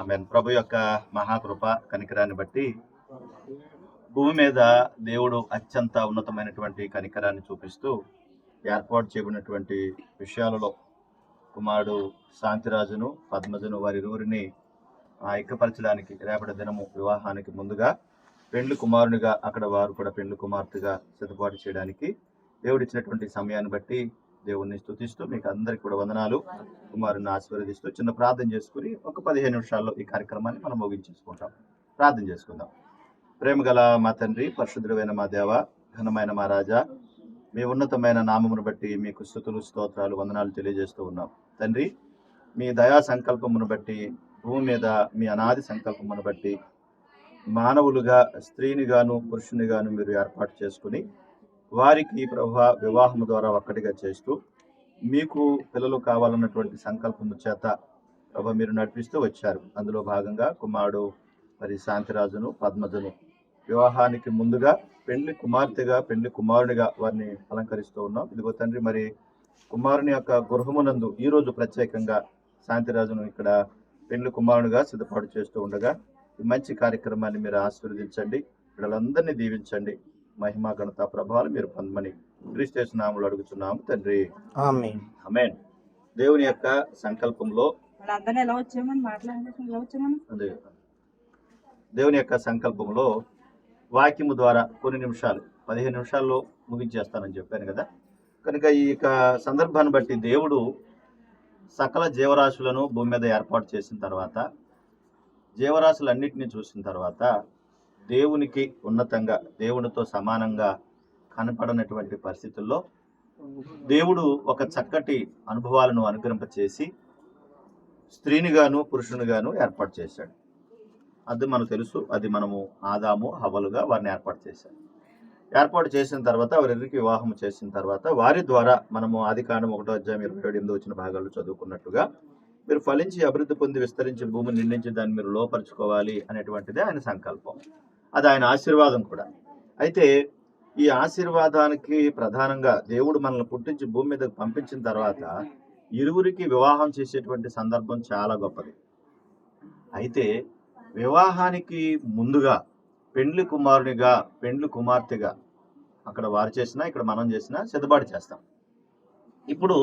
ఆమె ప్రభు యొక్క మహాకృప కనికరాన్ని బట్టి భూమి మీద దేవుడు అత్యంత ఉన్నతమైనటువంటి కనికరాన్ని చూపిస్తూ ఏర్పాటు చేయబడినటువంటి విషయాలలో కుమారుడు శాంతిరాజును పద్మజను వారి రూరిని ఐక్యపరచడానికి రేపటి దినము వివాహానికి ముందుగా పెండ్లి కుమారునిగా అక్కడ వారు కూడా పెండ్లు కుమార్తెగా సిద్ధపాటు చేయడానికి దేవుడిచ్చినటువంటి సమయాన్ని బట్టి దేవుణ్ణి స్థుతిస్తూ మీకు అందరికి కూడా వందనాలు. కుమారుని ఆశీర్వదిస్తూ చిన్న ప్రార్థన చేసుకుని ఒక పదిహేను నిమిషాల్లో ఈ కార్యక్రమాన్ని మనం ముగించేసుకుంటాం. ప్రార్థన చేసుకుందాం. ప్రేమ గల మా తండ్రి పరిశుద్ధుడైన మా దేవ ఘనమైన మా రాజా మీ ఉన్నతమైన నామమును బట్టి మీకు స్థుతులు స్తోత్రాలు వందనాలు తెలియజేస్తూ ఉన్నాం. తండ్రి మీ దయా సంకల్పమును బట్టి భూమి మీద మీ అనాది సంకల్పమును బట్టి మానవులుగా స్త్రీనిగాను పురుషునిగాను మీరు ఏర్పాటు చేసుకుని వారికి ప్రభు వివాహము ద్వారా ఒక్కటిగా చేస్తూ మీకు పిల్లలు కావాలన్నటువంటి సంకల్పము చేత ప్రభా మీరు నడిపిస్తూ వచ్చారు. అందులో భాగంగా కుమారుడు మరి శాంతిరాజును పద్మజను వివాహానికి ముందుగా పెళ్ళి కుమార్తెగా పెళ్ళి కుమారునిగా వారిని అలంకరిస్తూ ఉన్నాం. ఇదిగో తండ్రి మరి కుమారుని యొక్క గృహమునందు ఈరోజు ప్రత్యేకంగా శాంతిరాజును ఇక్కడ పెళ్ళి కుమారునిగా సిద్ధపాటు చేస్తూ ఉండగా ఈ మంచి కార్యక్రమాన్ని మీరు ఆశీర్వదించండి. వీళ్ళందరినీ దీవించండి. మహిమా ఘనత ప్రభావాలు మీరు పొందమని క్రీస్తు నామములు అడుగుతున్నాము తండ్రి. ఆమేన్. అమేన్ దేవుని యొక్క సంకల్పంలో దేవుని యొక్క సంకల్పంలో వాక్యము ద్వారా కొన్ని నిమిషాలు పదిహేను నిమిషాల్లో ముగించేస్తానని చెప్పాను కదా. కనుక ఈ యొక్క సందర్భాన్ని బట్టి దేవుడు సకల జీవరాశులను భూమి మీద ఏర్పాటు చేసిన తర్వాత జీవరాశులన్నిటినీ చూసిన తర్వాత దేవునికి ఉన్నతంగా దేవునితో సమానంగా కనపడనటువంటి పరిస్థితుల్లో దేవుడు ఒక చక్కటి అనుభవాలను అనుగ్రహింపచేసి స్త్రీనిగాను పురుషునిగాను ఏర్పాటు చేశాడు. అది మనకు తెలుసు. అది మనము ఆదాము హవలుగా వారిని ఏర్పాటు చేశాడు. ఏర్పాటు చేసిన తర్వాత వారిద్దరికి వివాహం చేసిన తర్వాత వారి ద్వారా మనము ఆది కాండం ఒకటో అధ్యాయం ఇరవై ఏడు ఎనిమిది వచ్చిన భాగాల్లో చదువుకున్నట్టుగా మీరు ఫలించి అభివృద్ధి పొంది విస్తరించి భూమిని నిండించి దాన్ని మీరు లోపరుచుకోవాలి అనేటువంటిదే ఆయన సంకల్పం. అది ఆయన ఆశీర్వాదం కూడా. అయితే ఈ ఆశీర్వాదానికి ప్రధానంగా దేవుడు మనల్ని పుట్టించి భూమి మీదకి పంపించిన తర్వాత ఇరువురికి వివాహం చేసేటువంటి సందర్భం చాలా గొప్పది. అయితే వివాహానికి ముందుగా పెండ్లి కుమారునిగా పెండ్లి కుమార్తెగా అక్కడ వారు చేసినా ఇక్కడ మనం చేసినా సిద్ధపాటు చేస్తాం. ఇప్పుడు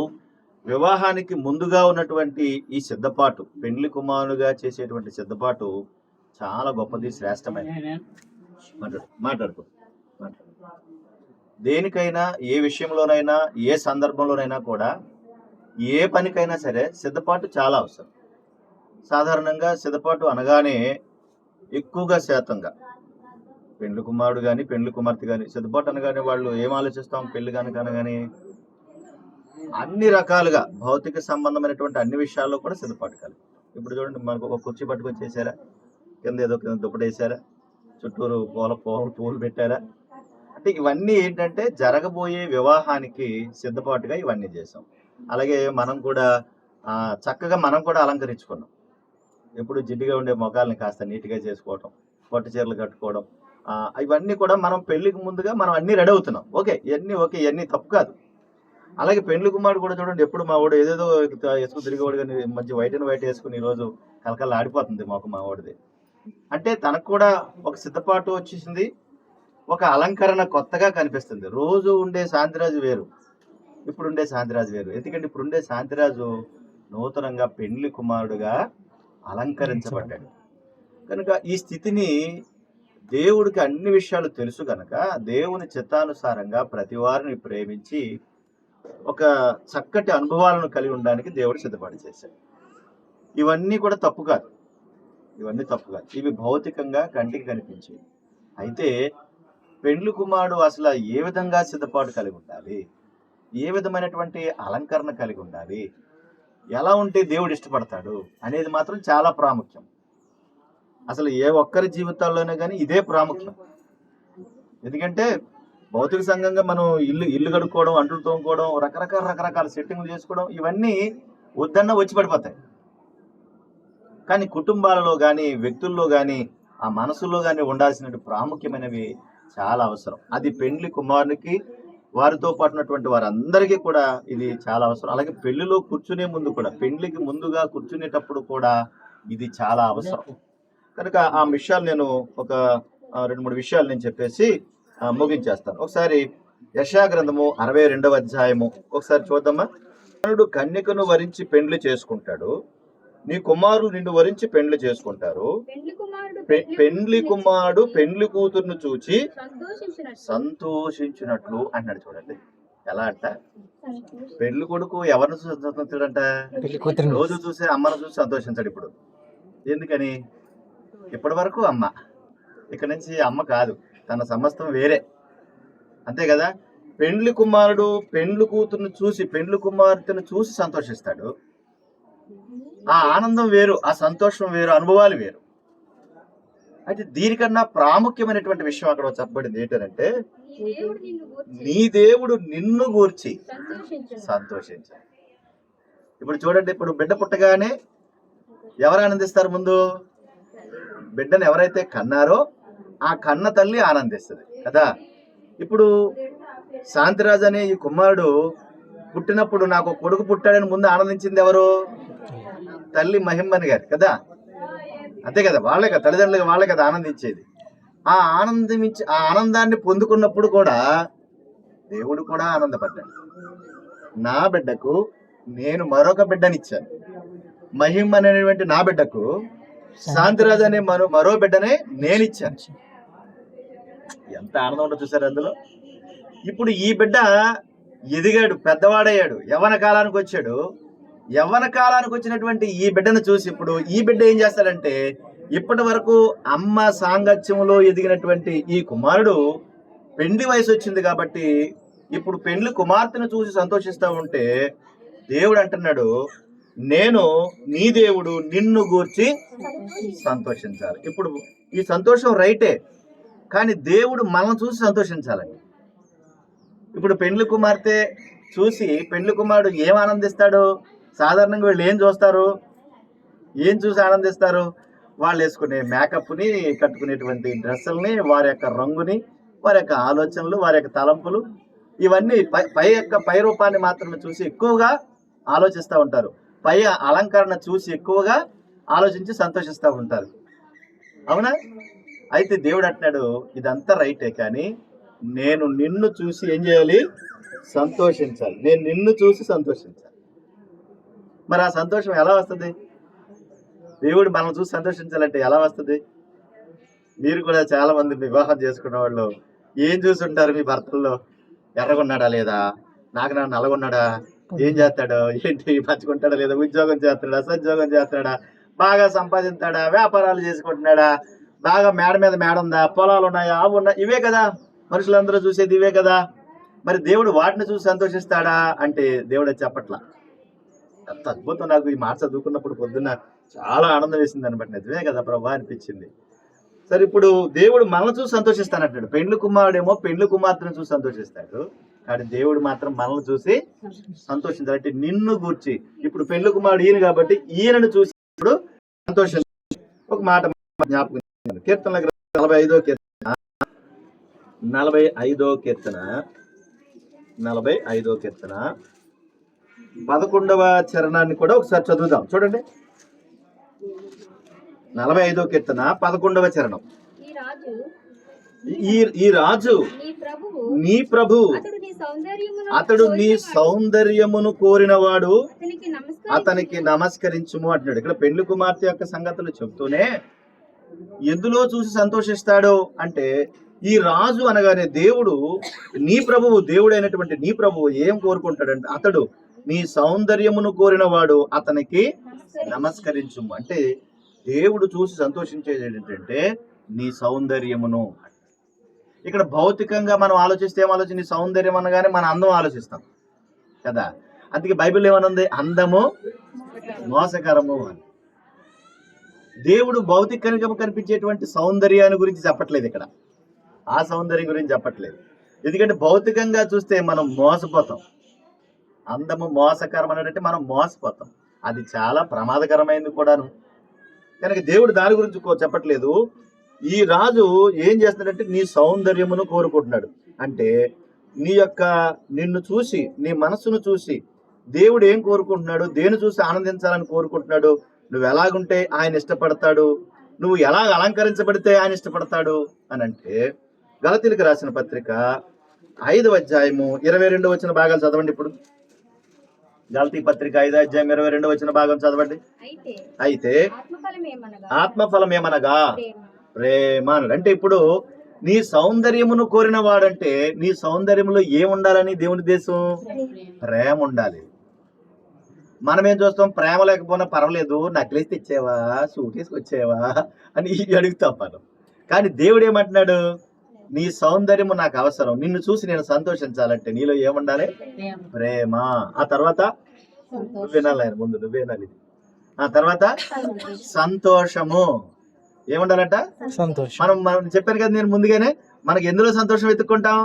వివాహానికి ముందుగా ఉన్నటువంటి ఈ సిద్ధపాటు పెండ్లి కుమారునిగా చేసేటువంటి సిద్ధపాటు చాలా గొప్పది శ్రేష్టమైనది మాట్లాడు మాట్లాడుకో మాట్లాడు. దేనికైనా ఏ విషయంలోనైనా ఏ సందర్భంలోనైనా కూడా ఏ పనికైనా సరే సిద్ధపాటు చాలా అవసరం. సాధారణంగా సిద్ధపాటు అనగానే ఎక్కువగా శాతంగా. పెండ్లి కుమారుడు కానీ పెండ్లి కుమార్తె కానీ సిద్ధపాటు అనగానే వాళ్ళు ఏం ఆలోచిస్తాం? పెళ్ళి కనుక అనగానే అన్ని రకాలుగా భౌతిక సంబంధమైనటువంటి అన్ని విషయాల్లో కూడా సిద్ధపాటు కలిగి ఇప్పుడు చూడండి మనకు ఒక కుర్చీ పట్టుకొని చేశారా కింద ఏదో కింద దుప్పటేశారా? చుట్టూరు పూల పూల పూలు పెట్టారా? అంటే ఇవన్నీ ఏంటంటే జరగబోయే వివాహానికి సిద్ధపాటుగా ఇవన్నీ చేసాం అలాగే మనం కూడా చక్కగా మనం కూడా అలంకరించుకున్నాం. ఎప్పుడు జిడ్డుగా ఉండే మొఖాలని కాస్త నీట్గా చేసుకోవటం పట్టు చీరలు కట్టుకోవడం ఇవన్నీ కూడా మనం పెళ్ళికి ముందుగా మనం అన్ని రెడీ అవుతున్నాం. ఓకే ఇవన్నీ ఓకే ఇవన్నీ తప్పు కాదు. అలాగే పెళ్ళి కుమారుడు కూడా చూడండి ఎప్పుడు మా వాడు ఏదేదో వేసుకుని తిరిగేవాడు కానీ మంచి వైట్ అండ్ వైట్ వేసుకుని ఈరోజు కలకల ఆడిపోతుంది మాకు మా వాడిది. అంటే తనకు కూడా ఒక సిద్ధపాటు వచ్చేసింది. ఒక అలంకరణ కొత్తగా కనిపిస్తుంది. రోజు ఉండే శాంతిరాజు వేరు. ఇప్పుడు ఉండే శాంతిరాజు వేరు. ఎందుకంటే ఇప్పుడు ఉండే శాంతిరాజు నూతనంగా పెళ్ళి కుమారుడుగా అలంకరించబడ్డాడు. కనుక ఈ స్థితిని దేవుడికి అన్ని విషయాలు తెలుసు కనుక దేవుని చిత్తానుసారంగా ప్రతి వారిని ప్రేమించి ఒక చక్కటి అనుభవాలను కలిగి ఉండడానికి దేవుడు సిద్ధపడి చేశాడు. ఇవన్నీ కూడా తప్పు కాదు. ఇవన్నీ తప్పు కాదు ఇవి భౌతికంగా కంటికి కనిపించేవి. అయితే పెండ్లి కుమారుడు అసలు ఏ విధంగా సిద్ధపాటు కలిగి ఉండాలి? ఏ విధమైనటువంటి అలంకరణ కలిగి ఉండాలి? ఎలా ఉంటే దేవుడు ఇష్టపడతాడు అనేది మాత్రం చాలా ప్రాముఖ్యం. అసలు ఏ ఒక్కరి జీవితాల్లోనే కానీ ఇదే ప్రాముఖ్యం. ఎందుకంటే భౌతిక సంఘంగా మనం ఇల్లు ఇల్లు కడుక్కోవడం అంటులు తోముకోవడం రకరకాల రకరకాల సెట్టింగ్లు చేసుకోవడం ఇవన్నీ వద్దన్న వచ్చి పడిపోతాయి. కానీ కుటుంబాలలో కానీ వ్యక్తుల్లో కానీ ఆ మనసులో కానీ ఉండాల్సిన ప్రాముఖ్యమైనవి చాలా అవసరం. అది పెండ్లి కుమారునికి వారితో పాటున్నటువంటి వారందరికీ కూడా ఇది చాలా అవసరం. అలాగే పెళ్ళిలో కూర్చునే ముందు కూడా పెండ్లికి ముందుగా కూర్చునేటప్పుడు కూడా ఇది చాలా అవసరం. కనుక ఆ విషయాలు నేను ఒక రెండు మూడు విషయాలు నేను చెప్పేసి ముగించేస్తాను. ఒకసారి యశా గ్రంథము అరవై రెండవ అధ్యాయము. ఒకసారి చూద్దామా? కన్యకను వరించి పెండ్లి చేసుకుంటాడు. నీ కుమారులు నిన్ను వరించి పెండ్లి చేసుకుంటారు. పెండ్లి కుమారుడు పె- పెండ్లి కుమారుడు పెండ్లి కూతురును చూచి సంతోషించినట్లు. అన్నాడు చూడండి. ఎలా అంట? పెళ్ళి కొడుకు ఎవరిని చూసి సంతోషించాడంట? రోజు చూసే అమ్మను చూసి సంతోషించాడు ఇప్పుడు. ఎందుకని? ఇప్పటి వరకు అమ్మ. ఇక్కడి నుంచి అమ్మ కాదు. తన సమస్తం వేరే. అంతే కదా? పెండ్లి కుమారుడు పెండ్లి కూతురుని చూసి పెండ్లి కుమార్తెను చూసి సంతోషిస్తాడు. ఆ ఆనందం వేరు ఆ సంతోషం వేరు అనుభవాలు వేరు. అయితే దీనికన్నా ప్రాముఖ్యమైనటువంటి విషయం అక్కడ చెప్పబడింది ఏంటంటే నీ దేవుడు నిన్ను గూర్చి సంతోషించాలి ఇప్పుడు చూడండి ఇప్పుడు బిడ్డ పుట్టగానే ఎవరు ఆనందిస్తారు ముందు? బిడ్డను ఎవరైతే కన్నారో ఆ కన్న తల్లి ఆనందిస్తుంది కదా? ఇప్పుడు శాంతిరాజు అనే ఈ కుమారుడు పుట్టినప్పుడు నాకు కొడుకు పుట్టాడని ముందు ఆనందించింది ఎవరు? తల్లి మహిమ్మని గారు కదా? అంతే కదా వాళ్ళే కదా తల్లిదండ్రులు వాళ్ళే కదా ఆనందించేది. ఆ ఆనందించి ఆ ఆనందాన్ని పొందుకున్నప్పుడు కూడా దేవుడు కూడా ఆనందపడ్డాడు. నా బిడ్డకు నేను మరొక బిడ్డనిచ్చాను. మహిమ అనేటువంటి నా బిడ్డకు శాంతిరాజు అనే మరో మరో బిడ్డనే నేను ఇచ్చాను ఎంత ఆనందం ఉండదు చూసారు అందులో? ఇప్పుడు ఈ బిడ్డ ఎదిగాడు పెద్దవాడయ్యాడు. యవ్వన కాలానికి వచ్చాడు యవ్వన కాలానికి వచ్చినటువంటి ఈ బిడ్డను చూసి ఇప్పుడు ఈ బిడ్డ ఏం చేస్తాడంటే ఇప్పటి వరకు అమ్మ సాంగత్యంలో ఎదిగినటువంటి ఈ కుమారుడు పెండ్లి వయసు వచ్చింది కాబట్టి ఇప్పుడు పెండ్లి కుమార్తెను చూసి సంతోషిస్తూ ఉంటే దేవుడు అంటున్నాడు నేను నీ దేవుడు నిన్ను గూర్చి సంతోషించాలి. ఇప్పుడు ఈ సంతోషం రైటే కానీ దేవుడు మనల్ని చూసి సంతోషించాలండి. ఇప్పుడు పెండ్లి కుమార్తె చూసి పెండ్లి కుమారుడు ఏం ఆనందిస్తాడు? సాధారణంగా వీళ్ళు ఏం చూస్తారు? ఏం చూసి ఆనందిస్తారు? వాళ్ళు వేసుకునే మేకప్ని కట్టుకునేటువంటి డ్రెస్సుల్ని వారి యొక్క రంగుని వారి యొక్క ఆలోచనలు వారి యొక్క తలంపులు ఇవన్నీ పై పై యొక్క పై రూపాన్ని మాత్రమే చూసి ఎక్కువగా ఆలోచిస్తూ ఉంటారు. పై అలంకరణ చూసి ఎక్కువగా ఆలోచించి సంతోషిస్తూ ఉంటారు. అవునా? అయితే దేవుడు అంటున్నాడు ఇదంతా రైటే కానీ నేను నిన్ను చూసి ఏం చేయాలి? సంతోషించాలి. నేను నిన్ను చూసి సంతోషించాలి. మరి ఆ సంతోషం ఎలా వస్తుంది? దేవుడు మనం చూసి సంతోషించాలంటే ఎలా వస్తుంది? మీరు కూడా చాలా మంది వివాహం చేసుకున్న వాళ్ళు ఏం చూసి ఉంటారు మీ భర్తల్లో? ఎర్రగొన్నాడా లేదా? నాకు నా నల్లగొన్నాడా? ఏం చేస్తాడు? ఏంటి? పంచుకుంటాడా లేదా? ఉద్యోగం చేస్తాడా? సద్యోగం చేస్తాడా? బాగా సంపాదిస్తాడా వ్యాపారాలు చేసుకుంటున్నాడా? బాగా మేడ మీద మేడ ఉందా? పొలాలు ఉన్నాయా? ఆవు ఉన్నాయి? ఇవే కదా. మనుషులందరూ చూసేది ఇవే కదా. మరి దేవుడు వాటిని చూసి సంతోషిస్తాడా అంటే దేవుడు చెప్పట్లా ఎంత అద్భుతం నాకు ఈ మాట చదువుకున్నప్పుడు పొద్దున్న చాలా ఆనందం వేసింది అనమాట. నిజమే కదా ప్రభా అనిపించింది. సరే ఇప్పుడు దేవుడు మనల్ని చూసి సంతోషిస్తానంటాడు. పెండ్లు కుమారుడేమో పెండ్లు కుమార్తెను చూసి సంతోషిస్తాడు. కానీ దేవుడు మాత్రం మనల్ని చూసి సంతోషించాడు అంటే నిన్ను గూర్చి ఇప్పుడు పెండ్లు కుమారుడు ఈయన కాబట్టి ఈయనను చూసి ఇప్పుడు సంతోషం ఒక మాట జ్ఞాపకం కీర్తన కీర్తనల నలభై ఐదో కీర్తన. నలభై ఐదో కీర్తన. నలభై ఐదో కీర్తన. పదకొండవ చరణాన్ని కూడా ఒకసారి చదువుదాం. చూడండి. నలభై ఐదో కీర్తన పదకొండవ చరణం. ఈ రాజు ఈ రాజు నీ ప్రభు అతడు నీ సౌందర్యమును కోరినవాడు. అతనికి నమస్కారం అతనికి నమస్కరించుము అంటున్నాడు. ఇక్కడ పెళ్ళి కుమార్తె యొక్క సంగతులు చెప్తూనే ఎందులో చూసి సంతోషిస్తాడు అంటే ఈ రాజు అనగానే దేవుడు నీ ప్రభువు దేవుడైనటువంటి నీ ప్రభువు ఏం కోరుకుంటాడంటే అతడు నీ సౌందర్యమును కోరిన వాడు అతనికి నమస్కరించు అంటే దేవుడు చూసి సంతోషించేది ఏంటంటే నీ సౌందర్యమును. ఇక్కడ భౌతికంగా మనం ఆలోచిస్తే ఏం ఆలోచన నీ సౌందర్యం అనగానే మన అందం ఆలోచిస్తాం. కదా? అందుకే బైబిల్ ఏమనుంది? అందము మోసకరము అని. దేవుడు భౌతికంగా కనిపించేటువంటి సౌందర్యాన్ని గురించి చెప్పట్లేదు ఇక్కడ. ఆ సౌందర్యం గురించి చెప్పట్లేదు. ఎందుకంటే భౌతికంగా చూస్తే మనం మోసపోతాం. అందము మోసకరం అనేటంటే మనం మోసపోతాం. అది చాలా ప్రమాదకరమైంది కూడాను. కనుక దేవుడు దాని గురించి కో- చెప్పట్లేదు. ఈ రాజు ఏం చేస్తున్నాడంటే నీ సౌందర్యమును కోరుకుంటున్నాడు. అంటే నీ యొక్క నిన్ను చూసి నీ మనస్సును చూసి దేవుడు ఏం కోరుకుంటున్నాడు? దేని చూసి ఆనందించాలని కోరుకుంటున్నాడు? నువ్వు ఎలాగుంటే ఆయన ఇష్టపడతాడు? నువ్వు ఎలా అలంకరించబడితే ఆయన ఇష్టపడతాడు? అని అంటే గలతీలకు రాసిన పత్రిక ఐదు అధ్యాయము ఇరవై రెండు వచ్చిన భాగాలు చదవండి ఇప్పుడు. గలతీ పత్రిక ఐదు అధ్యాయం ఇరవై రెండు వచ్చిన భాగం చదవండి. అయితే ఆత్మఫలం ఏమనగా? ప్రేమ. అంటే ఇప్పుడు నీ సౌందర్యమును కోరిన వాడంటే నీ సౌందర్యములో ఏముండాలని దేవుని దేశం ప్రేమ ఉండాలి. మనం ఏం చూస్తాం? ప్రేమ లేకపోయినా పర్వాలేదు. నక్లెస్ తెచ్చేవా? సూట్ తీసుకొచ్చేవా అని అడుగుతాం మనం. కానీ దేవుడు ఏమంటున్నాడు? నీ సౌందర్యము నాకు అవసరం. నిన్ను చూసి నేను సంతోషించాలంటే నీలో ఏముండాలి? ప్రేమ. ఆ తర్వాత? వినాలి ఆయన ముందు నువ్వు వినాలి. ఆ తర్వాత? సంతోషము. ఏముండాలంట? సంతోషం. మనం మనం చెప్పాను కదా నేను ముందుగానే మనకి ఎందులో సంతోషం వెతుక్కుంటాం?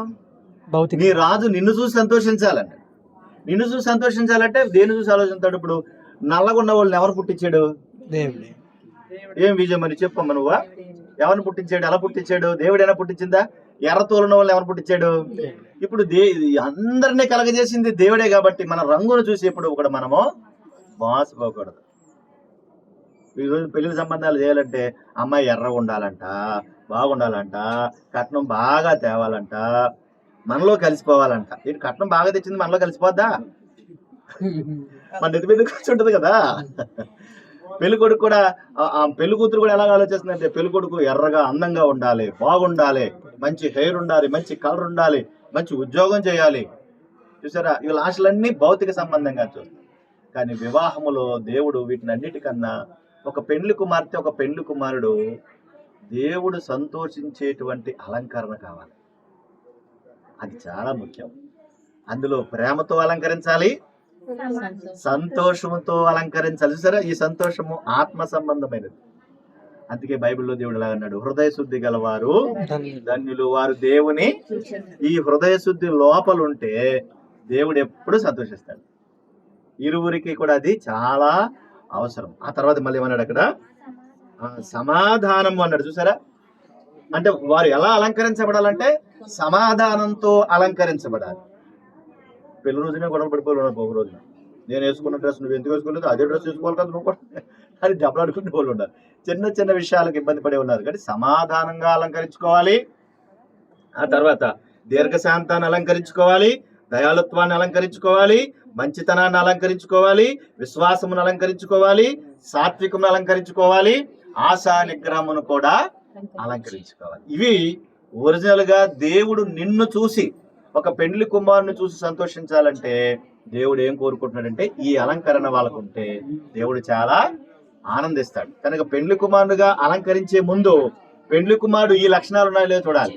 భౌతిక. నీ రాజు నిన్ను చూసి సంతోషించాలండి నిన్ను చూసి సంతోషించాలంటే దేని చూసి ఆలోచిస్తాడు ఇప్పుడు? నల్లగా ఉన్న వాళ్ళని ఎవరు పుట్టించాడు? దేవుడే. ఏం విజయం మరి చెప్పమ్మ నువ్వా? ఎవరిని పుట్టించాడు? ఎలా పుట్టించాడు? దేవుడైనా పుట్టించిందా? ఎర్ర తోలున్న వాళ్ళని ఎవరు పుట్టించాడు? ఇప్పుడు దే అందరినీ కలగజేసింది దేవుడే కాబట్టి మన రంగును చూసి ఇప్పుడు కూడా మనము మోసపోకూడదు ఈరోజు పెళ్ళి సంబంధాలు చేయాలంటే అమ్మాయి ఎర్రగా ఉండాలంట బాగుండాలంట కట్నం బాగా తేవాలంట మనలో కలిసిపోవాలంట. ఇటు కట్నం బాగా తెచ్చింది మనలో కలిసిపోద్దా? మన నెత్తి మీద కూర్చుంటది కదా. పెళ్ళి కొడుకు కూడా ఆ- పెళ్ళికూతురు పెళ్ళి కూతురు కూడా ఎలా ఆలోచిస్తుందంటే పెళ్ళి కొడుకు ఎర్రగా అందంగా ఉండాలి బాగుండాలి మంచి హెయిర్ ఉండాలి మంచి కలర్ ఉండాలి మంచి ఉద్యోగం చేయాలి. చూసారా? ఈ ఆశలన్నీ భౌతిక సంబంధంగా చూస్తాం కానీ వివాహములో దేవుడు వీటిని అన్నిటికన్నా ఒక పెండ్లి కుమార్తె ఒక పెండ్లి కుమారుడు దేవుడు సంతోషించేటువంటి అలంకరణ కావాలి. అది చాలా ముఖ్యం. అందులో ప్రేమతో అలంకరించాలి సంతోషముతో అలంకరించాలి. చూసారా? ఈ సంతోషము ఆత్మ సంబంధమైనది. అందుకే బైబిల్లో దేవుడు ఎలా అన్నాడు. హృదయ శుద్ధి గలవారు ధన్యులు. వారు దేవుని ఈ హృదయ శుద్ధి లోపలుంటే దేవుడు ఎప్పుడు సంతోషిస్తాడు. ఇరువురికి కూడా అది చాలా అవసరం. ఆ తర్వాత మళ్ళీ ఏమన్నాడు అక్కడ? ఆ, సమాధానం అన్నాడు. చూసారా? అంటే వారు ఎలా అలంకరించబడాలంటే సమాధానంతో అలంకరించబడాలి. పెళ్ళి రోజునే గొడవ పడిపోవాలి ఒక రోజున. నేను వేసుకున్న డ్రెస్ నువ్వు ఎందుకు వేసుకోలేదు అదే డ్రెస్ వేసుకోవాలి కదా నువ్వు కూడా. అని దెబ్బలాడుకునే వాళ్ళు ఉన్నారు. చిన్న చిన్న విషయాలకు ఇబ్బంది పడే ఉన్నారు. కానీ సమాధానంగా అలంకరించుకోవాలి. ఆ తర్వాత దీర్ఘశాంతాన్ని అలంకరించుకోవాలి. దయాళుత్వాన్ని అలంకరించుకోవాలి. మంచితనాన్ని అలంకరించుకోవాలి. విశ్వాసమును అలంకరించుకోవాలి. సాత్వికమును అలంకరించుకోవాలి. ఆశా నిగ్రహమును కూడా అలంకరించుకోవాలి. ఇవి ఒరిజినల్గా దేవుడు నిన్ను చూసి ఒక పెండ్లి కుమారుని చూసి సంతోషించాలంటే దేవుడు ఏం కోరుకుంటున్నాడంటే ఈ అలంకరణ వాళ్ళకుంటే దేవుడు చాలా ఆనందిస్తాడు. కనుక పెండ్లి కుమారుడుగా అలంకరించే ముందు పెండ్లి కుమారుడు ఈ లక్షణాలు ఉన్నాయో లేదో చూడాలి.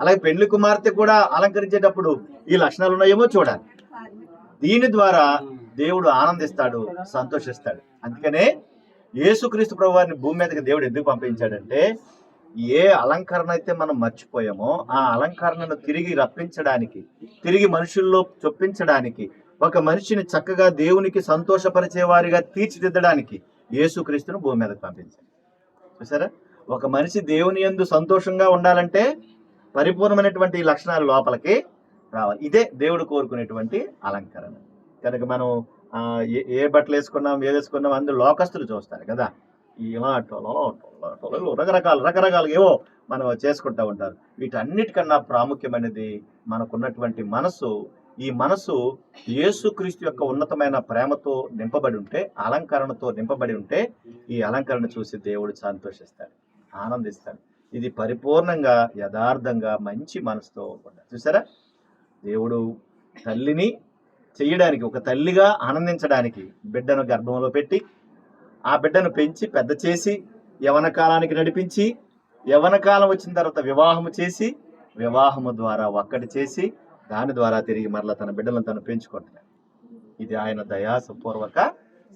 అలాగే పెండ్లి కుమార్తె కూడా అలంకరించేటప్పుడు ఈ లక్షణాలు ఉన్నాయేమో చూడాలి. దీని ద్వారా దేవుడు ఆనందిస్తాడు సంతోషిస్తాడు. అందుకనే యేసుక్రీస్తు ప్రభు వారిని భూమి మీదకి దేవుడు ఎందుకు పంపించాడంటే ఏ అలంకరణ అయితే మనం మర్చిపోయామో ఆ అలంకరణను తిరిగి రప్పించడానికి తిరిగి మనుషుల్లో చొప్పించడానికి ఒక మనిషిని చక్కగా దేవునికి సంతోషపరిచే వారిగా తీర్చిదిద్దడానికి యేసుక్రీస్తును భూమి మీదకి పంపించాలి చూసారా? ఒక మనిషి దేవుని యందు సంతోషంగా ఉండాలంటే పరిపూర్ణమైనటువంటి లక్షణాలు లోపలికి రావాలి. ఇదే దేవుడు కోరుకునేటువంటి అలంకరణ. కనుక మనం ఏ ఏ బట్టలు వేసుకున్నాం ఏ వేసుకున్నాం అందులో లోకస్తులు చూస్తారు కదా. ఇలా ఆటోలో ఆటో టొలో, రకరకాల రకరకాలు ఏవో మనం చేసుకుంటూ ఉంటారు. వీటన్నిటికన్నా ప్రాముఖ్యమైనది మనకున్నటువంటి మనసు. ఈ మనసు యేసుక్రీస్తు యొక్క ఉన్నతమైన ప్రేమతో నింపబడి ఉంటే అలంకరణతో నింపబడి ఉంటే ఈ అలంకరణ చూసి దేవుడు సంతోషిస్తాడు ఆనందిస్తాడు. ఇది పరిపూర్ణంగా యథార్థంగా మంచి మనసుతో ఉండాలి. చూసారా? దేవుడు తల్లిని చేయడానికి ఒక తల్లిగా ఆనందించడానికి బిడ్డను గర్భంలో పెట్టి ఆ బిడ్డను పెంచి పెద్ద చేసి యవన కాలానికి నడిపించి యవన కాలం వచ్చిన తర్వాత వివాహము చేసి వివాహము ద్వారా ఒక్కటి చేసి దాని ద్వారా తిరిగి మరలా తన బిడ్డలను తను పెంచుకుంటున్నాడు. ఇది ఆయన దయాసపూర్వక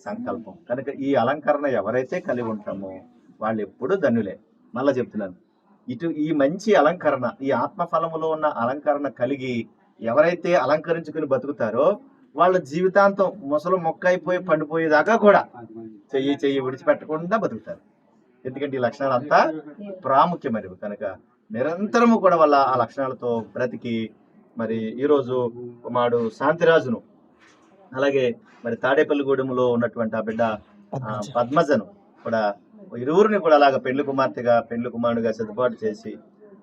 సంకల్పం. కనుక ఈ అలంకరణ ఎవరైతే కలిగి ఉంటామో వాళ్ళు ఎప్పుడూ ధన్యులే. మళ్ళా చెప్తున్నాను. ఇటు ఈ మంచి అలంకరణ ఈ ఆత్మఫలములో ఉన్న అలంకరణ కలిగి ఎవరైతే అలంకరించుకుని బతుకుతారో వాళ్ళ జీవితాంతం ముసలు మొక్క అయిపోయి పండిపోయేదాకా కూడా చెయ్యి చెయ్యి విడిచిపెట్టకుండా బతుకుతారు. ఎందుకంటే ఈ లక్షణాలు అంతా ప్రాముఖ్యమైనవి కనుక నిరంతరము కూడా వాళ్ళ ఆ లక్షణాలతో బ్రతికి మరి ఈరోజు కుమారుడు శాంతిరాజును అలాగే మరి తాడేపల్లిగూడెంలో ఉన్నటువంటి ఆ బిడ్డ పద్మజ. పద్మజను కూడా ఇరువురిని కూడా అలాగ పెళ్ళి కుమార్తెగా పెళ్ళి కుమారుడిగా సర్దుబాటు చేసి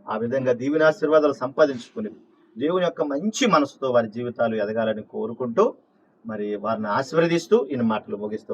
ఆ విధంగా దీవెనాశీర్వాదాలు సంపాదించుకుని దేవుని యొక్క మంచి మనసుతో వారి జీవితాలు ఎదగాలని కోరుకుంటూ మరి వారిని ఆశీర్వదిస్తూ ఈయన మాటలు ముగిస్తూ.